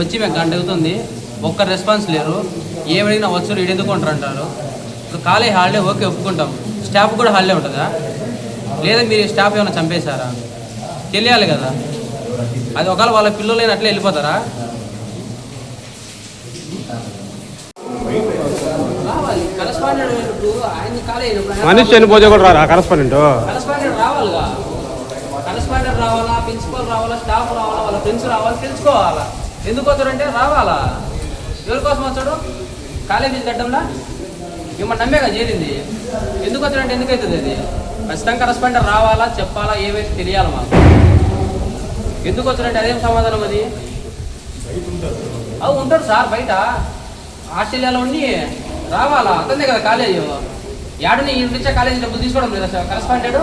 వచ్చి మేము గంట అవుతుంది. ఒక్క రెస్పాన్స్ లేరు. ఏమడిగినా వచ్చు ఈడు ఎందుకు ఉంటారు అంటారు కాలేజ్ హాలిడే ఓకే ఒప్పుకుంటాం. స్టాఫ్ కూడా హాలిడే ఉంటుందా? లేదా మీరు స్టాఫ్ ఏమైనా చంపేశారా? తెలియాలి కదా. అది ఒకవేళ వాళ్ళ పిల్లలు అట్లా వెళ్ళిపోతారా మనిషి చనిపోతే కూడా రారా కరస్పాండెంట్ కరస్పాండెంట్ రావాలా ప్రిన్సిపల్ రావాలా స్టాఫ్ రావాలా వాళ్ళ ఫ్రెండ్స్ రావాలి తెలుసుకోవాలా. ఎందుకు వచ్చాడంటే రావాలా? ఎవరికోసం వచ్చాడు కాలేజీ కట్టంలా మిమ్మల్ని నమ్మేగా చేరింది. ఎందుకు వచ్చాడంటే ఎందుకు అవుతుంది అది? ఖచ్చితంగా కరస్పాండెంట్ రావాలా చెప్పాలా ఏవైతే తెలియాలి మాకు? ఎందుకు వచ్చాడంటే అదేం సమాధానం అది? అవు ఉంటాడు సార్ బయట. ఆస్ట్రేలియాలో ఉండి రావాలా? అతనే కదా కాలేజీ. యాడని ఈ నుంచే కాలేజీ డబ్బులు తీసుకోవడం లేదా సార్? కరస్పాండెడ్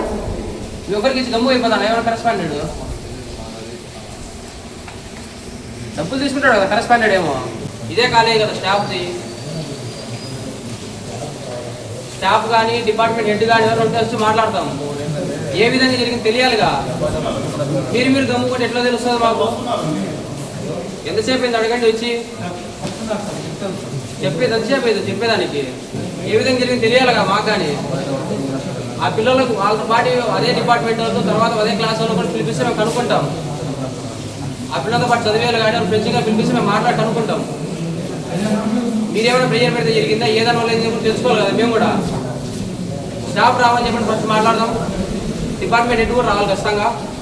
మీ ఒకరికి ఇచ్చి గమ్ము అయిపోతాను ఏమైనా కరస్పాండెడ్ డబ్బులు తీసుకుంటాడు కదా కరెస్పాండెడ్ ఏమో. ఇదే కాలేజ్ కదా స్టాఫ్ది స్టాఫ్ కానీ డిపార్ట్మెంట్ హెడ్ కానీ ఎవరు ఉంటే వచ్చి మాట్లాడతాం. ఏ విధంగా జరిగింది తెలియాలిగా. మీరు మీరు గమ్ముకుంటే ఎట్లా తెలుస్తుంది మాకు? ఎంతసేపు అయింది అడగండి వచ్చి. చెప్పేది ఎంతసేపు అయింది చెప్పేదానికి. ఏ విధంగా జరిగింది తెలియాలిగా మాకు కానీ. ఆ పిల్లలకు వాళ్ళతో పాటు అదే డిపార్ట్మెంట్ వాళ్ళతో తర్వాత అదే క్లాస్ వాళ్ళు కూడా పిలిపిస్తే మేము కనుక్కుంటాం. ఆ పిల్లలతో పాటు చదివేలు కానీ ఫ్రెండ్స్గా పిలిపించి మేము మాట్లాడి అనుకుంటాం మీరేమైనా ప్రెజర్ పెడితే జరిగిందా? ఏదైనా వాళ్ళు ఏం తెలుసుకోవాలి కదా మేము కూడా. స్టాఫ్ రావాలని చెప్పండి ఫస్ట్ మాట్లాడదాం. డిపార్ట్మెంట్ హెడ్ కూడా రావాలి ఖచ్చితంగా.